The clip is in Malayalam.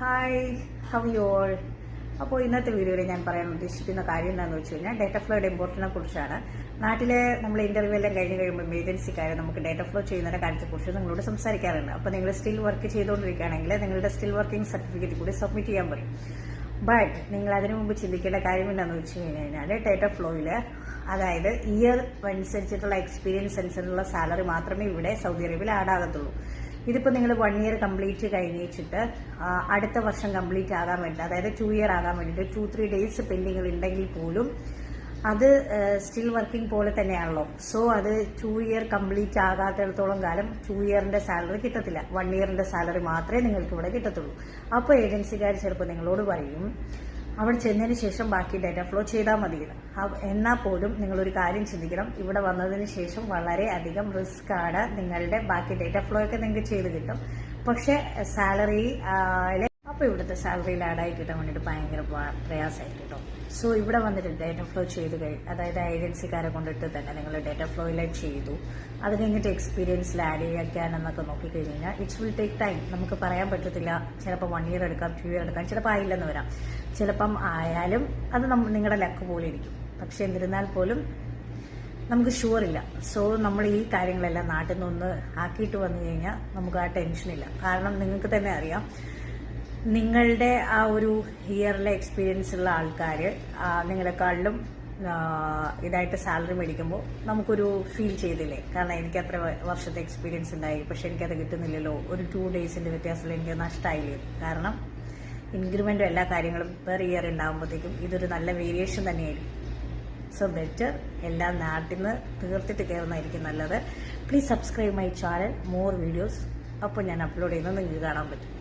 ഹായ് ഹവ് യു ഓൾ അപ്പോൾ ഇന്നത്തെ വീഡിയോയിൽ ഞാൻ പറയാൻ ഉദ്ദേശിക്കുന്ന കാര്യം എന്താണെന്ന് വെച്ച് കഴിഞ്ഞാൽ ഡേറ്റ ഫ്ലോയുടെ ഇമ്പോർട്ടന്റിനെ കുറിച്ചാണ്. നാട്ടിലെ നമ്മൾ ഇന്റർവ്യൂ എല്ലാം കഴിഞ്ഞ് കഴിയുമ്പോൾ ഏജൻസിക്കാർ നമുക്ക് ഡേറ്റ ഫ്ലോ ചെയ്യുന്നതിന്റെ കാര്യത്തെക്കുറിച്ച് നിങ്ങളോട് സംസാരിക്കാറുണ്ട്. അപ്പോൾ നിങ്ങൾ സ്റ്റിൽ വർക്ക് ചെയ്തുകൊണ്ടിരിക്കുകയാണെങ്കിൽ നിങ്ങളുടെ സ്റ്റിൽ വർക്കിംഗ് സർട്ടിഫിക്കറ്റ് കൂടി സബ്മിറ്റ് ചെയ്യാൻ പറയും. ബട്ട് നിങ്ങൾ അതിനു മുമ്പ് ചിന്തിക്കേണ്ട കാര്യം എന്താണെന്ന് വെച്ച് കഴിഞ്ഞാൽ ഡേറ്റ ഫ്ലോയിൽ അതായത് ഇയർ അനുസരിച്ചിട്ടുള്ള എക്സ്പീരിയൻസ് അനുസരിച്ചുള്ള സാലറി മാത്രമേ ഇവിടെ സൗദി അറേബ്യയിൽ ആഡ് ആകത്തുള്ളൂ. ഇതിപ്പോൾ നിങ്ങൾ വൺ ഇയർ കംപ്ലീറ്റ് കഴിഞ്ഞിട്ട് അടുത്ത വർഷം കംപ്ലീറ്റ് ആകാൻ വേണ്ടി അതായത് ടു ഇയർ ആകാൻ വേണ്ടിയിട്ട് ടു ത്രീ ഡേയ്സ് പെൻഡിങ്ങൾ ഉണ്ടെങ്കിൽ പോലും അത് സ്റ്റിൽ വർക്കിംഗ് പോലെ തന്നെയാണല്ലോ. സോ അത് ടു ഇയർ കംപ്ലീറ്റ് ആകാത്തിടത്തോളം കാലം ടു ഇയറിന്റെ സാലറി കിട്ടത്തില്ല. വൺ ഇയറിന്റെ സാലറി മാത്രമേ നിങ്ങൾക്ക് ഇവിടെ കിട്ടത്തുള്ളൂ അപ്പോൾ ഏജൻസിക്കാർ ചിലപ്പോൾ നിങ്ങളോട് പറയും അവിടെ ചെന്നതിന് ശേഷം ബാക്കി ഡാറ്റ ഫ്ലോ ചെയ്താൽ മതി. എന്നാൽ പോലും നിങ്ങളൊരു കാര്യം ചിന്തിക്കണം. ഇവിടെ വന്നതിന് ശേഷം വളരെ അധികം റിസ്ക് ആണ് നിങ്ങളുടെ ബാക്കി ഡാറ്റ ഫ്ലോ ഒക്കെ നിങ്ങൾക്ക് ചെയ്ത് കിട്ടും. പക്ഷേ സാലറി അപ്പോൾ ഇവിടുത്തെ സാലറിയിൽ ആഡായി കിട്ടാൻ വേണ്ടിയിട്ട് ഭയങ്കര പ്രയാസമായി കേട്ടോ സോ ഇവിടെ വന്നിട്ട് ഡേറ്റ ഫ്ലോ ചെയ്ത് കഴിഞ്ഞു അതായത് ഏജൻസിക്കാരെ കൊണ്ടിട്ട് തന്നെ നിങ്ങൾ ഡേറ്റ ഫ്ലോയിലേക്ക് ചെയ്തു. അത് കഴിഞ്ഞിട്ട് എക്സ്പീരിയൻസിൽ ആഡ് ചെയ്യാനെന്നൊക്കെ നോക്കിക്കഴിഞ്ഞ് കഴിഞ്ഞാൽ ഇറ്റ്സ് വിൽ ടേക്ക് ടൈം നമുക്ക് പറയാൻ പറ്റത്തില്ല. ചിലപ്പോൾ വൺ ഇയർ എടുക്കാം ടു ഇയർ എടുക്കാം ചിലപ്പോൾ ആയില്ലെന്ന് വരാം. ചിലപ്പം ആയാലും അത് നിങ്ങളുടെ ലക്ക് പോലെ ഇരിക്കും. പക്ഷെ എന്നിരുന്നാൽ പോലും നമുക്ക് ഷുവർ ഇല്ല. സോ നമ്മൾ ഈ കാര്യങ്ങളെല്ലാം നാട്ടിൽ നിന്ന് ആക്കിയിട്ട് വന്നു കഴിഞ്ഞാൽ നമുക്ക് ആ ടെൻഷനില്ല കാരണം നിങ്ങൾക്ക് തന്നെ അറിയാം നിങ്ങളുടെ ആ ഒരു ഇയറിലെ എക്സ്പീരിയൻസ് ഉള്ള ആൾക്കാർ നിങ്ങളെക്കാളിലും ഇതായിട്ട് സാലറി മേടിക്കുമ്പോൾ നമുക്കൊരു ഫീൽ ചെയ്തില്ലേ? കാരണം എനിക്ക് അത്ര വർഷത്തെ എക്സ്പീരിയൻസ് ഉണ്ടായി. പക്ഷെ എനിക്കത് കിട്ടുന്നില്ലല്ലോ. ഒരു ടു ഡേയ്സിന്റെ വ്യത്യാസത്തിൽ എനിക്ക് നഷ്ടമായില്ലേ കാരണം ഇൻക്രിമെന്റും എല്ലാ കാര്യങ്ങളും പെർ ഇയർ ഉണ്ടാകുമ്പോഴത്തേക്കും ഇതൊരു നല്ല വേരിയേഷൻ തന്നെയായിരിക്കും. സോ ബെറ്റർ എല്ലാം നാട്ടിൽ നിന്ന് തീർത്തിട്ട് കയറുന്നതായിരിക്കും നല്ലത്. Please subscribe my channel more videos അപ്പോൾ ഞാൻ അപ്ലോഡ് ചെയ്യുന്നത് നിങ്ങൾക്ക് കാണാൻ പറ്റും.